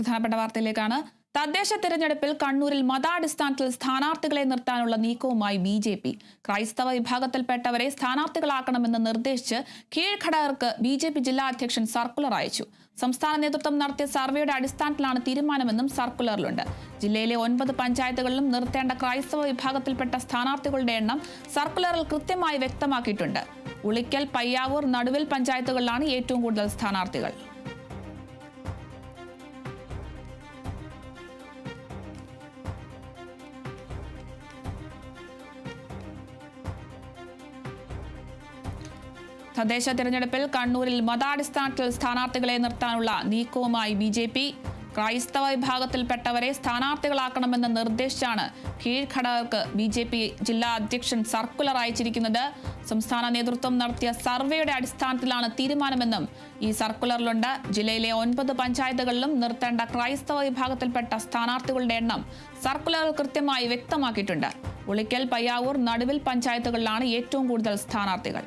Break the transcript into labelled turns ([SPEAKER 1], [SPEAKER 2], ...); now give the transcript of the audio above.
[SPEAKER 1] പ്രധാനപ്പെട്ട വാർത്തയിലേക്കാണ്. തദ്ദേശ തെരഞ്ഞെടുപ്പിൽ കണ്ണൂരിൽ മതാടിസ്ഥാനത്തിൽ സ്ഥാനാർത്ഥികളെ നിർത്താനുള്ള നീക്കവുമായി ബി ജെ പി. ക്രൈസ്തവ വിഭാഗത്തിൽപ്പെട്ടവരെ സ്ഥാനാർത്ഥികളാക്കണമെന്ന് നിർദ്ദേശിച്ച് കീഴ്ഘടകർക്ക് ബി ജെ പി ജില്ലാ അധ്യക്ഷൻ സർക്കുലർ അയച്ചു. സംസ്ഥാന നേതൃത്വം നടത്തിയ സർവേയുടെ അടിസ്ഥാനത്തിലാണ് തീരുമാനമെന്നും സർക്കുലറിലുണ്ട്. ജില്ലയിലെ ഒൻപത് പഞ്ചായത്തുകളിലും നിർത്തേണ്ട ക്രൈസ്തവ വിഭാഗത്തിൽപ്പെട്ട സ്ഥാനാർത്ഥികളുടെ എണ്ണം സർക്കുലറിൽ കൃത്യമായി വ്യക്തമാക്കിയിട്ടുണ്ട്. ഉളിക്കൽ പയ്യാവൂർ നടുവിൽ പഞ്ചായത്തുകളിലാണ് ഏറ്റവും കൂടുതൽ സ്ഥാനാർത്ഥികൾ. തദ്ദേശ തെരഞ്ഞെടുപ്പിൽ കണ്ണൂരിൽ മതാടിസ്ഥാനത്തിൽ സ്ഥാനാർത്ഥികളെ നിർത്താനുള്ള നീക്കവുമായി ബി ജെ പി. ക്രൈസ്തവ വിഭാഗത്തിൽപ്പെട്ടവരെ സ്ഥാനാർത്ഥികളാക്കണമെന്ന് നിർദ്ദേശിച്ചാണ് കീഴ്ഘടകർക്ക് ബി ജെ പി ജില്ലാ അധ്യക്ഷൻ സർക്കുലർ അയച്ചിരിക്കുന്നത്. സംസ്ഥാന നേതൃത്വം നടത്തിയ സർവേയുടെ അടിസ്ഥാനത്തിലാണ് തീരുമാനമെന്നും ഈ സർക്കുലറിലുണ്ട്. ജില്ലയിലെ ഒൻപത് പഞ്ചായത്തുകളിലും നിർത്തേണ്ട ക്രൈസ്തവ വിഭാഗത്തിൽപ്പെട്ട സ്ഥാനാർത്ഥികളുടെ എണ്ണം സർക്കുലറിൽ കൃത്യമായി വ്യക്തമാക്കിയിട്ടുണ്ട്. ഉളിക്കൽ പയ്യാവൂർ നടുവിൽ പഞ്ചായത്തുകളിലാണ് ഏറ്റവും കൂടുതൽ സ്ഥാനാർത്ഥികൾ.